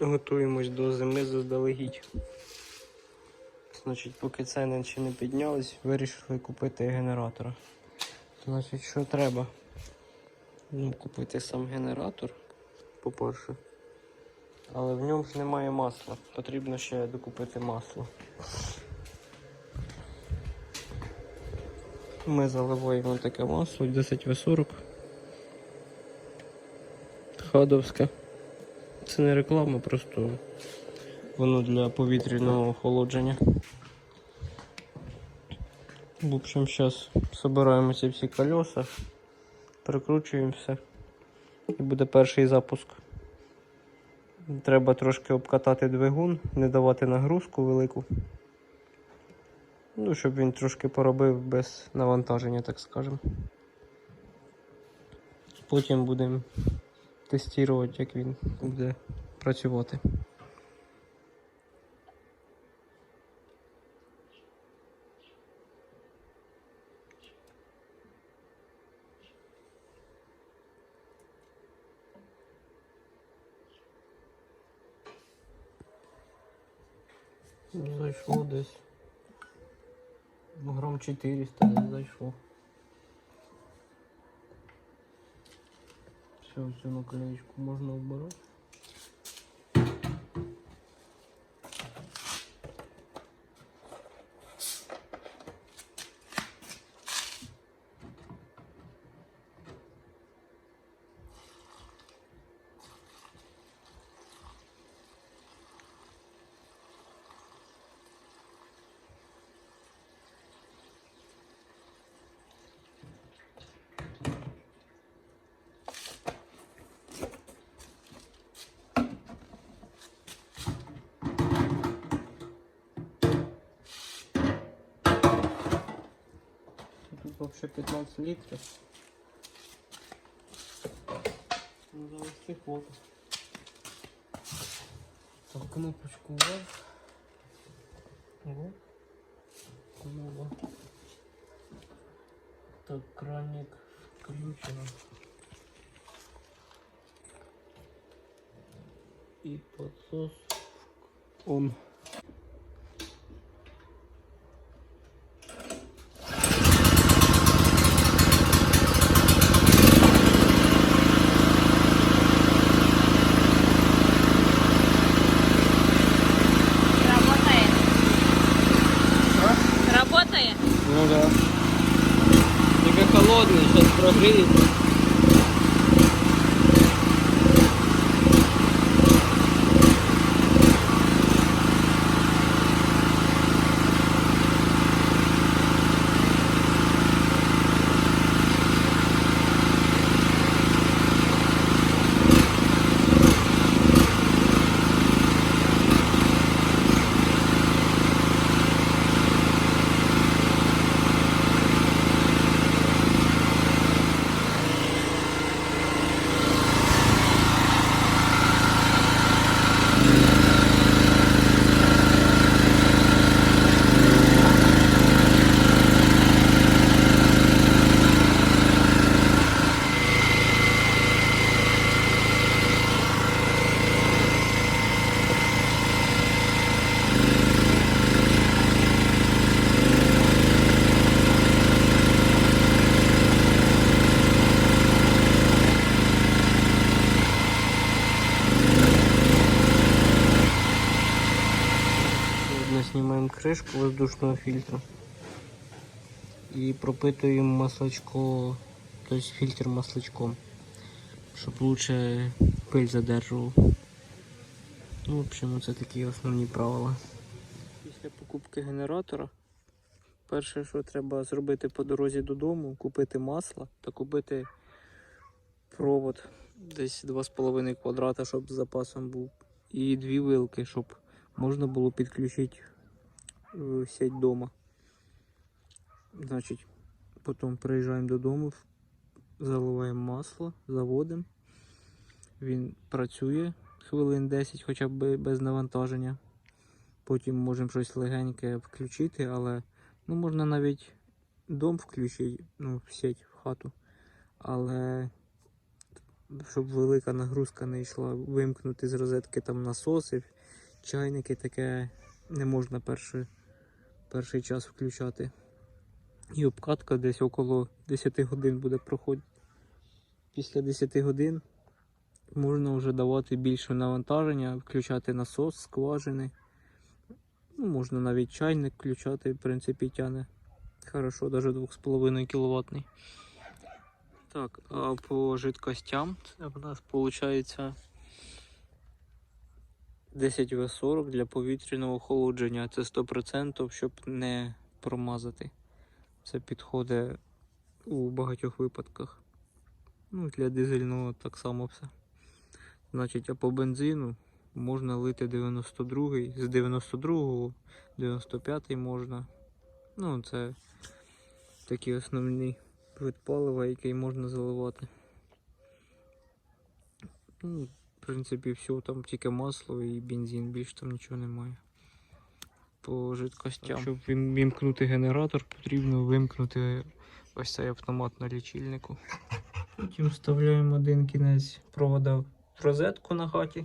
Готуємось до зими заздалегідь. Значить, поки ціни ще не піднялись, вирішили купити генератора. Значить, що треба? Ну, купити сам генератор, по-перше. Але в ньому ж немає масла. Потрібно ще докупити масло. Ми заливаємо таке масло 10В40. Хадовське. Це не реклама, просто воно для повітряного охолодження. В общем, зараз збираємо ці всі колеса, прикручуємо все і буде перший запуск. Треба трошки обкатати двигун, не давати нагрузку велику. Ну, щоб він трошки поробив без навантаження, так скажемо. Потім будемо тестувати, як він буде працювати. Зайшло десь. Грам 400 десь зайшло. Все, цю наклеечку можно вбирати. Тут вообще 15 литров. Ну, завести фото. Так, кнопочку вверх. Ого. Кнопка. Так, краник включено. И подсос он. ouvido. Снимаем крышку воздушного фильтра и пропитываем маслачко, то есть фильтр маслачком, щоб лучше пиль задержував. Ну, в общем, це такі основні правила. Після покупки генератора, перше, що треба зробити по дорозі додому, купити масло та купити провод десь 2,5 квадрата, щоб з запасом був. І дві вилки, щоб можна було підключити е, сеть вдома. Значить, потім приїжджаємо додому, заливаємо масло, заводимо. Він працює хвилин 10 хоча б без навантаження. Потім можемо щось легеньке включити, але ну, можна навіть дом включити, ну, в в хату. Але щоб велика нагрузка не йшла, вимкнути з розетки там насоси, чайники, таке не можна перший, перший час включати. І обкатка десь около 10 годин буде проходити. Після 10 годин можна вже давати більше навантаження, включати насос, скважини. Ну, можна навіть чайник включати, в принципі, тяне. Хорошо, навіть 2,5 кВт. Так, а по жидкостям це в нас виходить 10 В40 для повітряного охолодження. Це 100%, щоб не промазати. Це підходить у багатьох випадках. Ну, для дизельного так само все. Значить, а по бензину можна лити 92-й, з 92-го, 95-й можна. Ну, це такий основний вид палива, який можна заливати. В принципі, все, там тільки масло і бензин, більше там нічого немає. По жидкостям. Щоб вимкнути генератор, потрібно вимкнути ось цей автомат на лічильнику. Потім вставляємо один кінець провода в розетку на хаті,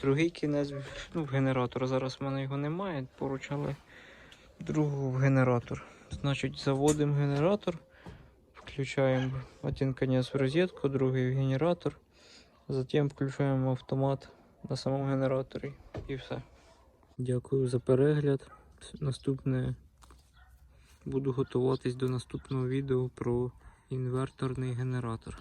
другий кінець ну, в генератор. Зараз в мене його немає поруч, але другого в генератор. Значить, заводимо генератор, включаємо один кінець в розетку, другий в генератор. Затім включаємо автомат на самому генераторі і все. Дякую за перегляд. Наступне буду готуватись до наступного відео про інверторний генератор.